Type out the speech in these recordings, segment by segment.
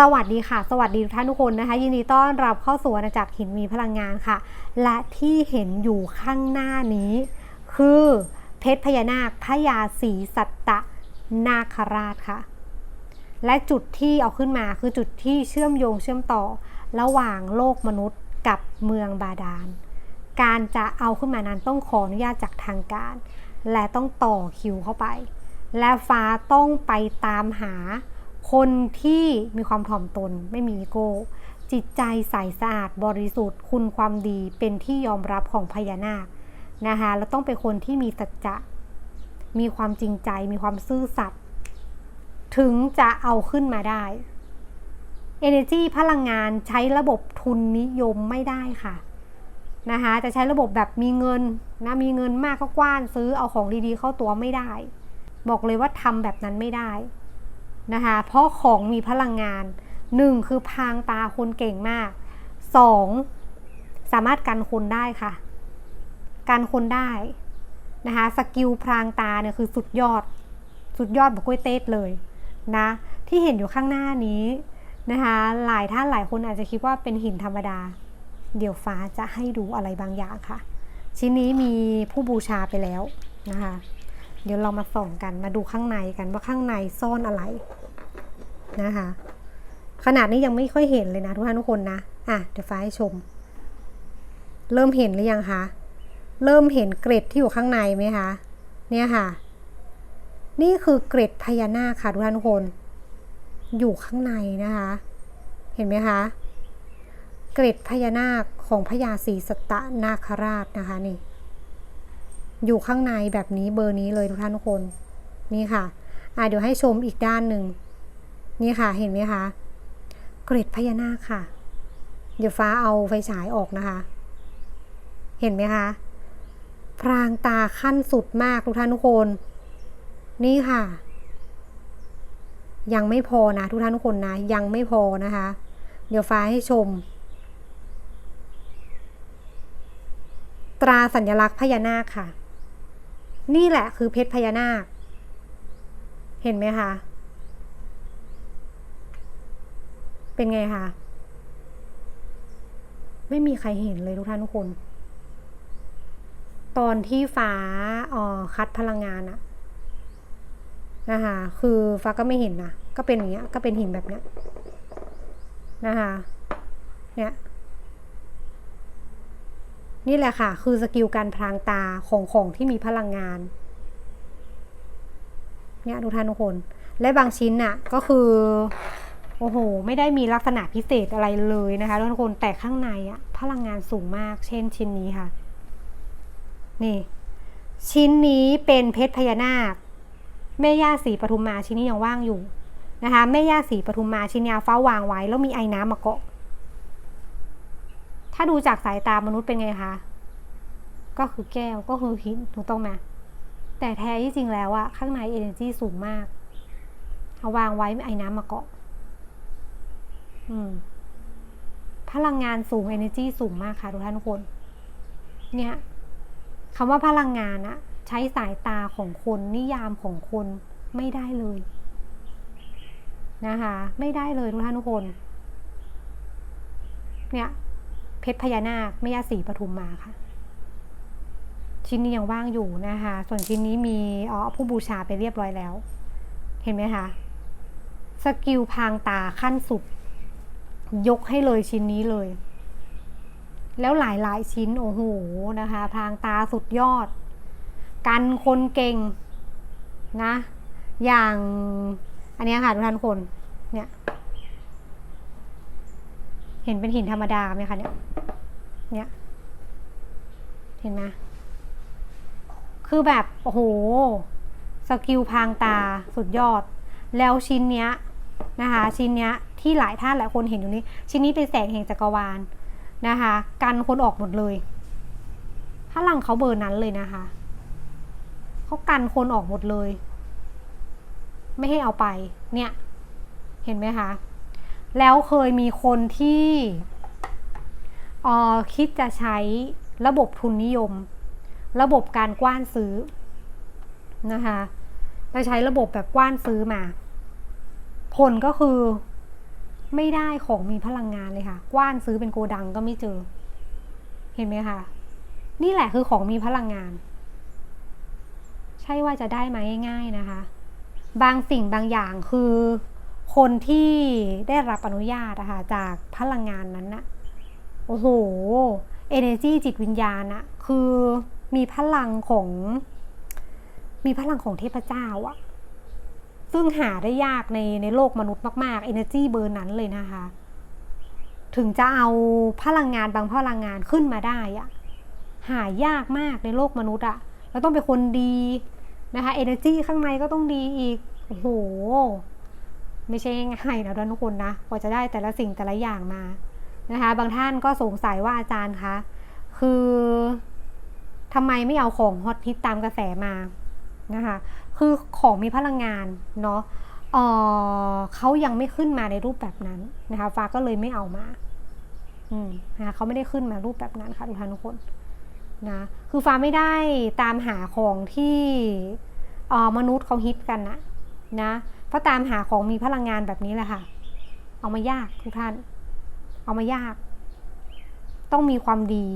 สวัสดีค่ะ สวัสดีทุกท่านทุกคนนะคะ ยินดีต้อนรับเข้าสู่อาณาจักรหินมีพลังงานค่ะ และที่เห็นอยู่ข้างหน้านี้ คือเพชรพญานาคพญาศรีสัตตนาคราชค่ะ และจุดที่เอาขึ้นมาคือจุดที่เชื่อมโยงเชื่อมต่อ ระหว่างโลกมนุษย์กับเมืองบาดาล การจะเอาขึ้นมานั้นต้องขออนุญาตจากทางการ และต้องต่อคิวเข้าไป และฟ้าต้องไปตามหา คนที่มีความถ่อมตนไม่มีอีโก้ จิตใจใสสะอาดบริสุทธิ์ คุณความดีเป็นที่ยอมรับของพญานาคนะคะแล้วต้องเป็นคนที่มีสัจจะมีความจริงใจ มีความซื่อสัตย์ถึงจะเอาขึ้นมาได้ Energy พลังงานใช้ระบบทุนนิยมไม่ได้ค่ะนะคะจะใช้ระบบแบบมีเงินนะมีเงินมากก็กว้านซื้อเอาของดีๆเข้าตัวไม่ได้ บอกเลยว่าทำแบบนั้นไม่ได้ นะคะ เพราะของมีพลังงาน 1 คือพรางตาคนเก่งมาก 2 สามารถกันคนได้ค่ะ กันคนได้นะคะสกิลพรางตาเนี่ยคือสุดยอด สุดยอดแบบกล้วยเต้เลยนะที่เห็นอยู่ข้างหน้านี้นะคะหลายท่านหลายคนอาจจะคิดว่าเป็นหินธรรมดา เดี๋ยวฟ้าจะให้ดูอะไรบางอย่างค่ะ ชิ้นนี้มีผู้บูชาไปแล้วนะคะ เดี๋ยวเรามาส่องกันมาดูข้างในกันว่าข้างในซ่อนอะไรนะคะ ขนาดนี้ยังไม่ค่อยเห็นเลยนะทุกท่านทุกคนนะอะเดี๋ยวฟ้าให้ชม เริ่มเห็นหรือยังคะเริ่มเห็นเกร็ดที่อยู่ข้างในไหมคะเนี่ยค่ะ นี่คือเกร็ดพญานาคค่ะทุกท่านทุกคน อยู่ข้างในนะคะ เห็นไหมคะเกร็ดพญานาคของพญาศรีสตตนาคราชนะคะนี่ อยู่ข้างในแบบนี้เบอร์นี้เลยทุกท่านทุกคนนี่ค่ะอะเดี๋ยวให้ชมอีกด้านหนึ่งนี่ค่ะเห็นไหมคะเกร็ดพญานาคค่ะ เดี๋ยวฟ้าเอาไฟฉายออกนะคะ เห็นไหมคะพรางตาขั้นสุดมากทุกท่านทุกคน นี่ค่ะ ยังไม่พอนะทุกท่านทุกคนนะ ยังไม่พอนะคะ เดี๋ยวฟ้าให้ชม ตราสัญลักษณ์พญานาคค่ะ นี่แหละคือเพชรพญานาค เห็นไหมคะ เป็นไงคะ ไม่มีใครเห็นเลยทุกท่านทุกคน ตอนที่ฟ้าอ่อคัดพลังงานอะนะคะคือฟ้าก็ไม่เห็นนะ ก็เป็นอย่างเงี้ย ก็เป็นหินแบบเนี้ยนะคะเนี่ย นี่แหละค่ะ คือสกิลการพรางตาของของที่มีพลังงาน เนี่ยทุกท่านทุกคน และบางชิ้นน่ะก็คือ โอ้โห ไม่ได้มีลักษณะพิเศษอะไรเลยนะคะทุกคนแต่ข้างในอะพลังงานสูงมาก เช่นชิ้นนี้ค่ะ นี่ ชิ้นนี้เป็นเพชรพญานาคแม่ย่าสีปทุมมาชิ้นนี้ยังว่างอยู่นะคะแม่ย่าสีปทุมมาชิ้นนี้ฟ้าวางไว้ แล้วมีไอ้น้ำมาเกาะ ถ้าดูจากสายตามนุษย์เป็นไงคะก็คือแก้วก็คือหินถูกต้องไหมแต่แท้ที่จริงแล้วอะข้างใน energy สูงมากเอาวางไว้ไอ้น้ำมาเกาะอืมพลังงานสูง energy สูงมากค่ะทุกท่านทุกคน เนี่ยคำว่าพลังงานอะใช้สายตาของคนนิยามของคนไม่ได้เลย นะคะ ไม่ได้เลยทุกท่านทุกคน เนี่ย เพชรพญานาคแม่ย่าศรีปทุมมาค่ะ ชิ้นนี้ยังว่างอยู่นะคะ ส่วนชิ้นนี้มีอ๋อผู้บูชาไปเรียบร้อยแล้ว เห็นไหมคะสกิลพางตาขั้นสุด ยกให้เลยชิ้นนี้เลย แล้วหลายๆชิ้นโอ้โหนะคะ พางตาสุดยอด กันคนเก่งนะ อย่างอันนี้ค่ะทุกท่านคนเนี่ย เห็นเป็นหินธรรมดาไหมคะเนี่ย เนี่ยเห็นไหมคือแบบ โอ้โห สกิลพางตาสุดยอด แล้วชิ้นเนี้ยนะคะ ชิ้นเนี้ยที่หลายท่านหลายคนเห็นอยู่นี้ ชิ้นนี้เป็นแสงแห่งจักรวาลนะคะ กันคนออกหมดเลยพลังเขาเบอร์นั้นเลยนะคะเขากันคนออกหมดเลย ไม่ให้เอาไป เนี่ย เห็นไหมคะ แล้วเคยมีคนที่ ออคิดจะใช้ระบบทุนนิยม ระบบการกว้านซื้อนะคะจะใช้ระบบแบบกว้านซื้อมา ผลก็คือไม่ได้ของมีพลังงานเลยค่ะ กว้านซื้อเป็นโกดังก็ไม่เจอ เห็นไหมคะ นี่แหละคือของมีพลังงาน ใช่ว่าจะได้มาง่ายๆนะคะ บางสิ่งบางอย่างคือ คนที่ได้รับอนุญาตอะค่ะจากพลังงานนั้นนะ โอ้โห energy จิตวิญญาณอะคือมีพลังของ มีพลังของเทพเจ้าอะซึ่งหาได้ยากในในโลกมนุษย์มากๆ energy เบอร์นั้นเลยนะคะ ถึงจะเอาพลังงานบางพลังงานขึ้นมาได้อะหายากมากในโลกมนุษย์อะเราต้องเป็นคนดีนะคะ energy ข้างในก็ต้องดีอีก โอ้โห ไม่ใช่ง่ายนะทุกคนนะกว่าจะได้แต่ละสิ่งแต่ละอย่างมา นะคะบางท่านก็สงสัยว่าอาจารย์คะคือทำไมไม่เอาของฮอตฮิตตามกระแสมานะคะคือของมีพลังงานเนาะเออเขายังไม่ขึ้นมาในรูปแบบนั้นนะคะฟ้าก็เลยไม่เอามาอืมนะะเขาไม่ได้ขึ้นมารูปแบบนั้นค่ะทุกท่านทุกคนนะคือฟ้าไม่ได้ตามหาของที่เออมนุษย์เขาฮิตกันนะนะเพราะตามหาของมีพลังงานแบบนี้แหละค่ะ เอามายากทุกท่าน เอามายาก ต้องมีความดี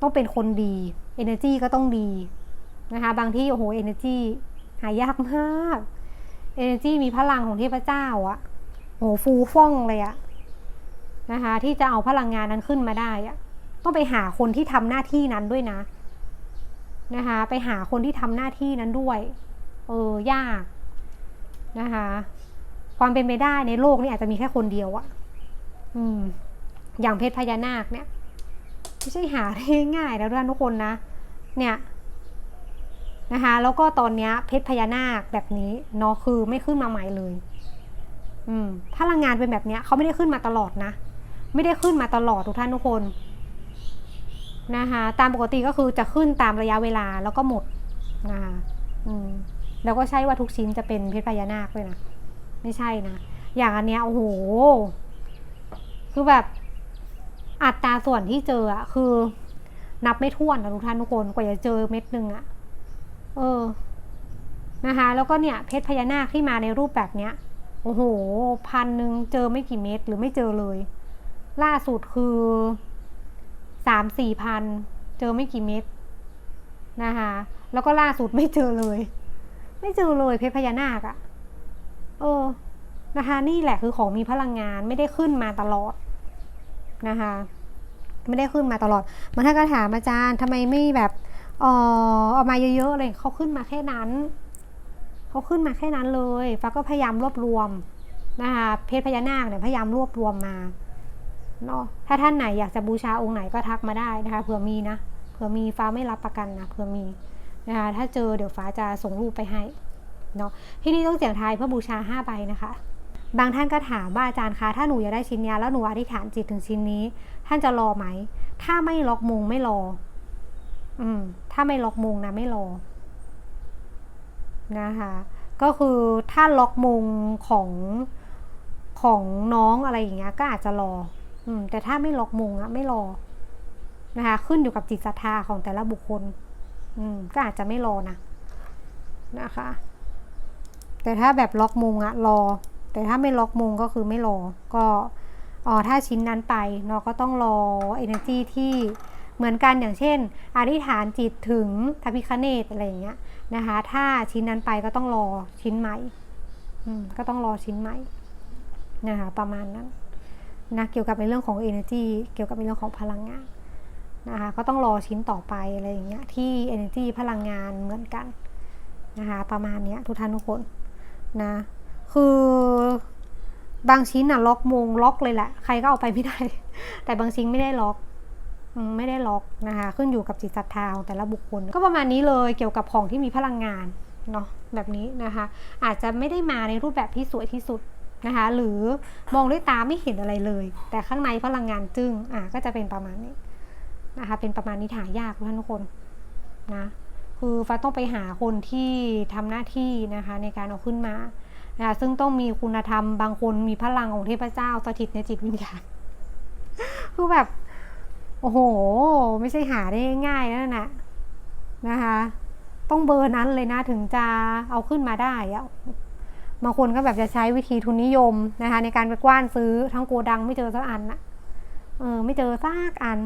ต้องเป็นคนดี energy ก็ต้องดีนะคะบางที่โอ้โห energy หายากมาก energy มีพลังของเทพเจ้าอะโอ้โหฟูฟ่องเลยอะนะคะที่จะเอาพลังงานนั้นขึ้นมาได้อะต้องไปหาคนที่ทำหน้าที่นั้นด้วยนะนะคะไปหาคนที่ทำหน้าที่นั้นด้วย เออ ยากนะคะความเป็นไปได้ในโลกนี้อาจจะมีแค่คนเดียวอะ อืม อย่างเพชรพญานาคเนี่ยไม่ใช่หาได้ง่ายๆแล้วทุกคนนะ เนี่ยนะคะแล้วก็ตอนนี้เพชรพญานาคแบบนี้เนาะคือไม่ขึ้นมาใหม่เลย อืมพลังงานเป็นแบบเนี้ยเขาไม่ได้ขึ้นมาตลอดนะ ไม่ได้ขึ้นมาตลอดทุกท่านทุกคนนะคะตามปกติก็คือจะขึ้นตามระยะเวลาแล้วก็หมดนะคะอืมแล้วก็ใช่ว่าทุกชิ้นจะเป็นเพชรพญานาคเลยนะ ไม่ใช่นะ อย่างอันเนี้ยโอ้โห คือแบบอัตราส่วนที่เจออะคือ นับไม่ถ้วนนะทุกท่านทุกคนกว่าจะเจอเม็ดหนึ่งอะเออนะคะ แล้วก็เนี่ยเพชรพญานาคที่มาในรูปแบบเนี้ยโอ้โหพันหนึ่งเจอไม่กี่เม็ดหรือไม่เจอเลย ล่าสุดคือสามสี่พันเจอไม่กี่เม็ดนะคะแล้วก็ล่าสุดไม่เจอเลย ไม่เจอเลยเพชรพญานาคอะเออ นะคะนี่แหละคือของมีพลังงานไม่ได้ขึ้นมาตลอดนะคะไม่ได้ขึ้นมาตลอดบางท่านก็ถามอาจารย์ทำไมไม่แบบเออเอามาเยอะๆเลยเขาขึ้นมาแค่นั้นเขาขึ้นมาแค่นั้นเลยฟ้าก็พยายามรวบรวมนะคะเพชรพญานาคเนี่ยพยายามรวบรวมมาเนาะถ้าท่านไหนอยากจะบูชาองค์ไหนก็ทักมาได้นะคะเผื่อมีนะเผื่อมีฟ้าไม่รับประกันนะเผื่อมีนะคะถ้าเจอเดี๋ยวฟ้าจะส่งรูปไปให้เนาะที่นี่ต้องเสี่ยงทายเพื่อบูชาห้าใบนะคะ บางท่านก็ถามว่าอาจารย์คะถ้าหนูอยากได้ชิ้นนี้แล้วหนูอธิษฐานจิตถึงชิ้นนี้ ท่านจะรอไหม ถ้าไม่ล็อกมงไม่รอ อืม ถ้าไม่ล็อกมงนะไม่รอ นะคะ ก็คือถ้าล็อกมงของของน้องอะไรอย่างเงี้ย ก็อาจจะรอ อืม แต่ถ้าไม่ล็อกมงอะไม่รอ นะคะ ขึ้นอยู่กับจิตศรัทธาของแต่ละบุคคล อืม ก็อาจจะไม่รอนะ นะคะ แต่ถ้าแบบล็อกมงอะรอ แต่ถ้าไม่ล็อกมงก็คือไม่รอ ก็อ๋อถ้าชิ้นนั้นไปเนาะก็ต้องรอ energy ที่เหมือนกันอย่างเช่น อธิษฐานจิตถึงทพิคเนตอะไรอย่างเงี้ยนะคะ ถ้าชิ้นนั้นไปก็ต้องรอชิ้นใหม่อืมก็ต้องรอชิ้นใหม่นะคะประมาณนั้นนะเกี่ยวกับในเรื่องของ energy เกี่ยวกับในเรื่องของพลังงานนะคะก็ต้องรอชิ้นต่อไปอะไรอย่างเงี้ยที่ energy พลังงานเหมือนกันนะคะประมาณเนี้ยทุกท่านทุกคนนะ คือบางชิ้นอะล็อกมงล็อกเลยแหละ ใครก็เอาไปไม่ได้ แต่บางชิ้นไม่ได้ล็อกไม่ได้ล็อกนะคะ ขึ้นอยู่กับจิตศรัทธาของแต่ละบุคคล ก็ประมาณนี้เลยเกี่ยวกับของที่มีพลังงานเนาะแบบนี้นะคะ อาจจะไม่ได้มาในรูปแบบที่สวยที่สุดนะคะ หรือมองด้วยตาไม่เห็นอะไรเลย แต่ข้างในพลังงานจึ้งอะก็จะเป็นประมาณนี้นะคะ เป็นประมาณนี้หายากท่านทุกคนนะคือฟ้าต้องไปหาคนที่ทำหน้าที่นะคะในการเอาขึ้นมา นะซึ่งต้องมีคุณธรรมบางคนมีพลังของเทพเจ้าสถิตในจิตวิญญาณคือแบบ โอ้โห ไม่ใช่หาได้ง่ายนั่นนะนะคะ ต้องเบอร์นั้นเลยนะถึงจะเอาขึ้นมาได้อะบางคนก็แบบจะใช้วิธีทุนนิยมนะคะ ในการไปกว้านซื้อทั้งโกดังไม่เจอสักอันนะเออ ไม่เจอสักอัน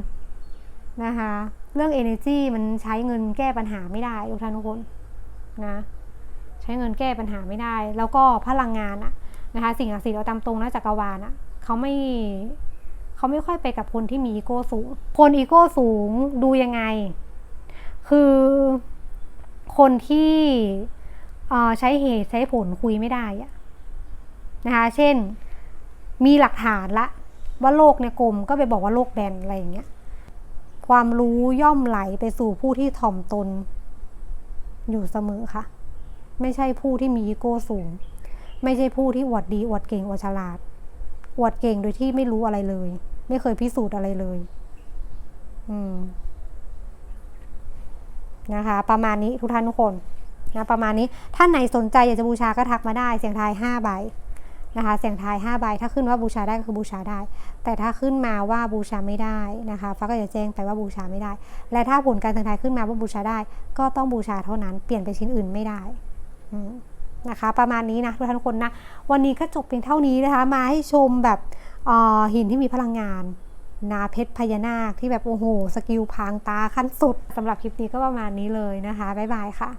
นะคะ เรื่อง energy มันใช้เงินแก้ปัญหาไม่ได้ทุกท่านทุกคนนะ ใช้เงินแก้ปัญหาไม่ได้ แล้วก็พลังงานอะนะคะสิ่งศักดิ์สิทธิ์เราตามตรงนะจักรวาลอะเขาไม่เขาไม่ค่อยไปกับคนที่มีอีโก้สูง คนอีโก้สูงดูยังไง คือคนที่ใช้เหตุใช้ผลคุยไม่ได้อะนะคะ เช่นมีหลักฐานละ ว่าโลกเนี่ยกลมก็ไปบอกว่าโลกแบนอะไรอย่างเงี้ย ความรู้ย่อมไหลไปสู่ผู้ที่ถ่อมตนอยู่เสมอค่ะ ไม่ใช่ผู้ที่มีอีโก้สูง ไม่ใช่ผู้ที่อวดดีอวดเก่งอวดฉลาดอวดเก่งโดยที่ไม่รู้อะไรเลย ไม่เคยพิสูจน์อะไรเลย อืมนะคะ ประมาณนี้ทุกท่านทุกคนนะประมาณนี้ท่านไหนสนใจอยากจะบูชาก็ทักมาได้ เสียงทาย5ใบนะคะเสียงทาย5ใบถ้าขึ้นว่าบูชาได้ก็คือบูชาได้ แต่ถ้าขึ้นมาว่าบูชาไม่ได้นะคะฟ้าก็จะแจ้งไปว่าบูชาไม่ได้ และถ้าผลการเสียงทายขึ้นมาว่าบูชาได้ ก็ต้องบูชาเท่านั้นเปลี่ยนไปชิ้นอื่นไม่ได้ นะคะ ประมาณนี้นะทุกท่านทุกคนนะ วันนี้ก็จบเพียงเท่านี้นะคะ มาให้ชมแบบออหินที่มีพลังงานนาเพชรพญานาคที่แบบโอ้โห สกิลพางตาขั้นสุดสำหรับคลิปนี้ก็ประมาณนี้เลยนะคะ บ๊ายบายค่ะ